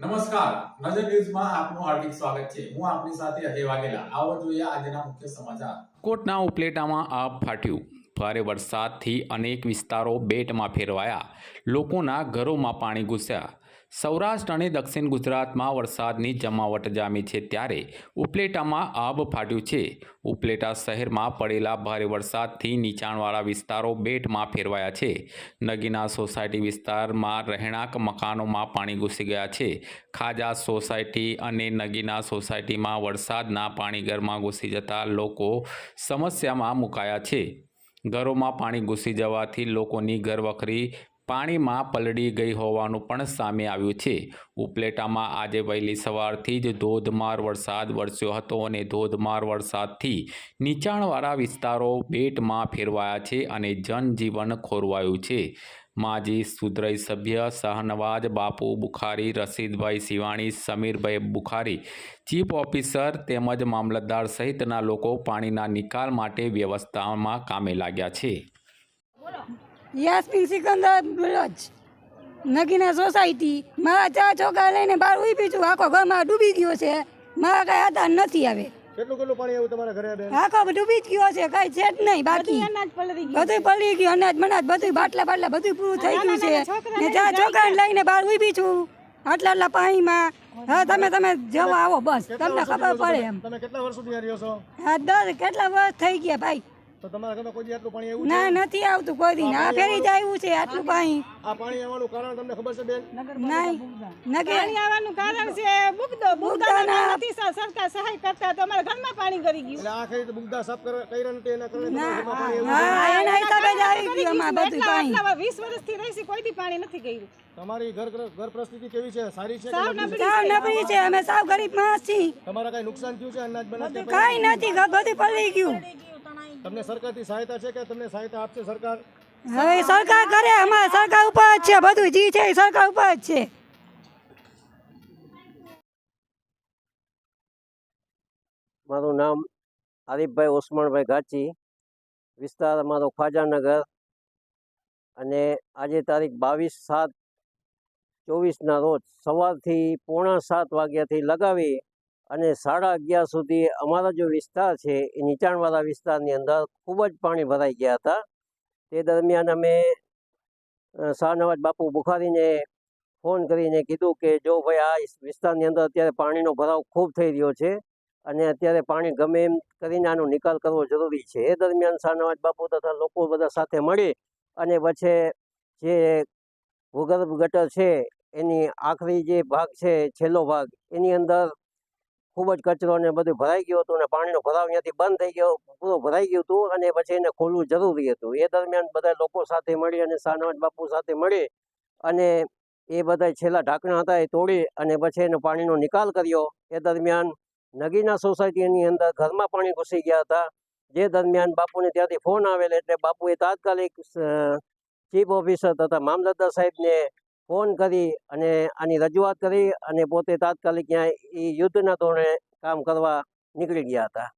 નમસ્કાર. નજર ન્યૂઝમાં આપનું હાર્દિક સ્વાગત છે. હું આપની સાથે અજય વાઘેલા. આવો જોઈએ આજના મુખ્ય સમાચાર. કોટના ઉપલેટામાં આગ ફાટ્યું. ભારે વરસાદથી અનેક વિસ્તારો બેટમાં ફેરવાયા. લોકોના ઘરોમાં પાણી ઘૂસ્યા. સૌરાષ્ટ્ર અને દક્ષિણ ગુજરાતમાં વરસાદની જમાવટ જામી છે ત્યારે ઉપલેટામાં આબ ફાટ્યું છે. ઉપલેટા શહેરમાં પડેલા ભારે વરસાદથી નીચાણવાળા વિસ્તારો બેટમાં ફેરવાયા છે. નગીના સોસાયટી વિસ્તારમાં રહેણાંક મકાનોમાં પાણી ઘૂસી ગયા છે. ખાજા સોસાયટી અને નગીના સોસાયટીમાં વરસાદના પાણી ઘરમાં ઘૂસી જતા લોકો સમસ્યામાં મુકાયા છે. ઘરોમાં પાણી ઘૂસી જવાથી લોકોની ઘરવખરી પાણીમાં પલળી ગઈ હોવાનું પણ સામે આવ્યું છે. ઉપલેટામાં આજે વહેલી સવારથી જ ધોધમાર વરસાદ વરસ્યો હતો અને ધોધમાર વરસાદથી નીચાણવાળા વિસ્તારો બેટમાં ફેરવાયા છે અને જનજીવન ખોરવાયું છે. માજી સુધરઈ સભ્ય શાહનવાજ બાપુ બુખારી, રશીદભાઈ સિવાણી સમીરભાઈ બુખારી, ચીફ ઓફિસર તેમજ મામલતદાર સહિતના લોકો પાણીના નિકાલ માટે વ્યવસ્થામાં કામે લાગ્યા છે. યાસ્મીન સિકંદર બલોચ નગીના સોસાયટી. મારા ચાર છોકરા લઈને બહાર ઊભી છું. આખો ઘરમાં ડૂબી ગયો છે. મારા કાંઈ આધાર નથી આવે કેટલું કેટલું પાણી આવ્યું તમારા ઘરે બેન? આખો ડૂબી જ ગયો છે. કાંઈ છે જ નહીં. બાકી બધું પલળી ગયું અનાજ મનાજ બધું બાટલા બાટલા બધું પૂરું થઈ ગયું છે. ને છોકરાને લઈને બહાર ઊભી છું. આટલા આટલા પાણીમાં. હા તમે તમે જવા આવો બસ. તમને ખબર પડે એમ. તમે કેટલા વર્ષ સુધી રહ્યો છો? હા દર કેટલા વર્ષ થઈ ગયા ભાઈ? તો તમારા ઘરમાં કોઈ આટલું પાણી આવ્યું ના નથી આવતું. કોઈ દિન આ ફેરી જ આવ્યું છે આટલું પાણી. આ પાણી આવવાનું કારણ તમને ખબર છે બેન? નહીં નગર પાણી આવવાનું કારણ છે બુગદો બુગદાના નથી સરકાર સહાય કરતા તો અમારા ઘરમાં પાણી ગરી ગયું. એટલે આ તો બુગદા સાફ કર- કર્યા નથી એના કારણે પાણી આવ્યું હા એના હિસાબે જ આવી ગયું અમારે બધું પાણી. આટલા વીસ વર્ષથી રહી છે કોઈ દી પાણી નથી ગયું. તમારી ઘર ઘર પરિસ્થિતિ કેવી છે? સારી છે સાવ નબળી? છે? સાવ નબળી છે. અમે સાવ ગરીબ માણસ છીએ. તમારા કઈ નુકસાન થયું છે અનાજ બનાજ કઈ નથી બધું પડી ગયું. તમને સરકારથી સહાયતા છે કે તમને સહાયતા આપશે સરકાર? હવે સરકાર કરે અમારે સરકાર ઉપર જ છે બધું જી છે એ સરકાર ઉપર જ છે. મારું નામ આરીફભાઈ ઓસમાણભાઈ ગાચી વિસ્તાર અમારો ખ્વાજાનગર અને આજે તારીખ બાવીસ સાત ચોવીસના રોજ સવારથી પોણા સાત વાગ્યાથી લગાવી અને સાડા અગિયાર સુધી અમારા જે વિસ્તાર છે, એ નીચાણવાળા વિસ્તારની અંદર ખૂબ જ પાણી ભરાઈ ગયા હતા. તે દરમિયાન અમે શાહનવાજ બાપુ બુખારીને ફોન કરીને કીધું કે, જો ભાઈ આ વિસ્તારની અંદર અત્યારે પાણીનો ભરાવ ખૂબ થઈ રહ્યો છે અને અત્યારે પાણી ગમે એમ કરીને આનો નિકાલ કરવો જરૂરી છે. એ દરમિયાન શાહનવાજ બાપુ તથા લોકો બધા સાથે મળી અને પછી જે ભૂગર્ભ ગટર છે, એની આખરી જે ભાગ છે, છેલ્લો ભાગ, એની અંદર ખૂબ જ કચરો ને બધું ભરાઈ ગયું હતું અને પાણીનો ભરાવ ત્યાંથી બંધ થઈ ગયો. પૂરો ભરાઈ ગયું હતું અને પછી એને ખોલવું જરૂરી હતું. એ દરમિયાન બધા લોકો સાથે મળી અને સાનવાજ બાપુ સાથે મળી અને એ બધા છેલ્લા ઢાંકણા હતા એ તોડી અને પછી એનો પાણીનો નિકાલ કર્યો. એ દરમિયાન નગીના સોસાયટીની અંદર ઘરમાં પાણી ઘૂસી ગયા હતા. જે દરમિયાન બાપુને ત્યાંથી ફોન આવેલ એટલે બાપુએ તાત્કાલિક ચીફ ઓફિસર તથા મામલતદાર સાહેબને ફોન કરી અને આની રજૂઆત કરી અને પોતે તાત્કાલિક ત્યાં એ યુદ્ધના ધોરણે કામ કરવા નીકળી ગયા હતા.